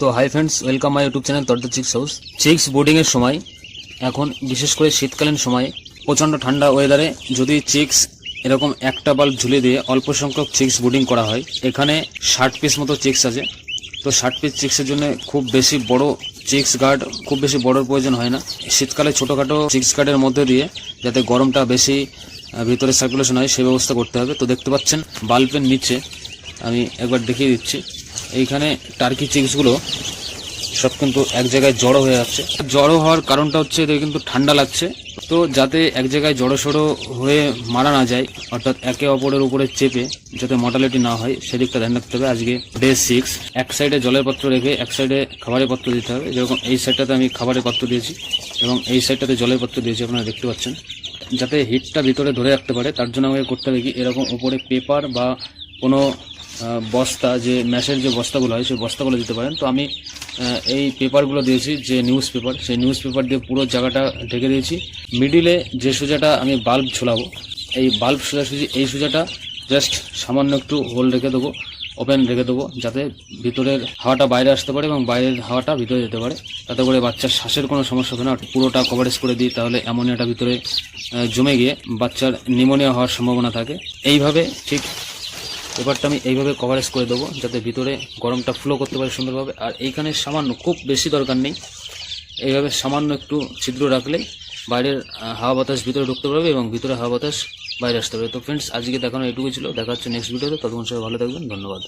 তো hi friends welcome my YouTube channel তর্দ chicks house chicks বোর্ডিংয়ের সময়, এখন বিশেষ করে শীতকালীন সময়ে, প্রচণ্ড ঠান্ডা ওয়েদারে যদি চিক্স এরকম একটা বাল্ব ঝুলে দিয়ে অল্প সংখ্যক চিক্স বোর্ডিং করা হয়, এখানে ষাট পিস মতো চিক্স আছে। তো ষাট পিস চিক্সের জন্য খুব বেশি বড় চিক্স গার্ড খুব বেশি বড়র প্রয়োজন হয় না। শীতকালে ছোটোখাটো চিক্স গার্ডের মধ্যে দিয়ে যাতে গরমটা বেশি ভিতরে সার্কুলেশন হয় সেই ব্যবস্থা করতে হবে। তো দেখতে পাচ্ছেন বাল্বের নিচে, আমি একবার দেখিয়ে দিচ্ছি। এইখানে টার্কি চিক্সগুলো সব কিন্তু এক জায়গায় জড়ো হয়ে যাচ্ছে। জড়ো হওয়ার কারণটা হচ্ছে এদের কিন্তু ঠান্ডা লাগছে। তো যাতে এক জায়গায় জড়ো সড়ো হয়ে মারা না যায়, অর্থাৎ একে অপরের উপরে চেপে যাতে মর্টালিটি না হয়, সেদিকটা ধ্যান রাখতে হবে। আজকে ডে সিক্স এক সাইডে জলের পাত্র রেখে এক সাইডে খাবারের পাত্র দিতে হবে। যেরকম এই সাইডটাতে আমি খাবারের পাত্র দিয়েছি এবং এই সাইডটাতে জলের পাত্র দিয়েছি, আপনারা দেখতে পাচ্ছেন। যাতে হিটটা ভিতরে ধরে রাখতে পারে, তার জন্য আমাকে করতে হবে কি, এরকম উপরে পেপার বা কোনো বস্তা, যে ম্যাশের যে বস্তাগুলো হয়, সেই বস্তাগুলো দিতে পারেন। তো আমি এই পেপারগুলো দিয়েছি, যে নিউজ পেপার, সেই নিউজ পেপার দিয়ে পুরো জায়গাটা ঢেকে দিয়েছি। মিডিলে যে সোজাটা আমি বাল্ব ঝোলাবো, এই বাল্ব সোজাসুজি এই সোজাটা জাস্ট সামান্য একটু হোল রেখে দেবো, ওপেন রেখে দেবো, যাতে ভিতরের হাওয়াটা বাইরে আসতে পারে এবং বাইরের হাওয়াটা ভিতরে যেতে পারে। তাতে করে বাচ্চার শ্বাসের কোনো সমস্যা হবে না পুরোটা কভারেজ করে দিই, তাহলে অ্যামোনিয়াটা ভিতরে জমে গিয়ে বাচ্চার নিমোনিয়া হওয়ার সম্ভাবনা থাকে। এইভাবে ঠিক পেপারটা আমি এইভাবে কভারেজ করে দেবো, যাতে ভিতরে গরমটা ফ্লো করতে পারে সুন্দরভাবে। আর এইখানে সামান্য খুব বেশি দরকার নেই। এইভাবে সামান্য একটু ছিদ্র রাখলেই বাইরের হাওয়া বাতাস ভিতরে ঢুকতে পারবে এবং ভিতরে হাওয়া বাতাস বাইরে আসতে পারবে। তো ফ্রেন্ডস আজকে দেখানো এটুকু ছিল। দেখা হচ্ছে নেক্সট ভিডিওতে ততক্ষণ সবাই ভালো থাকবেন। ধন্যবাদ।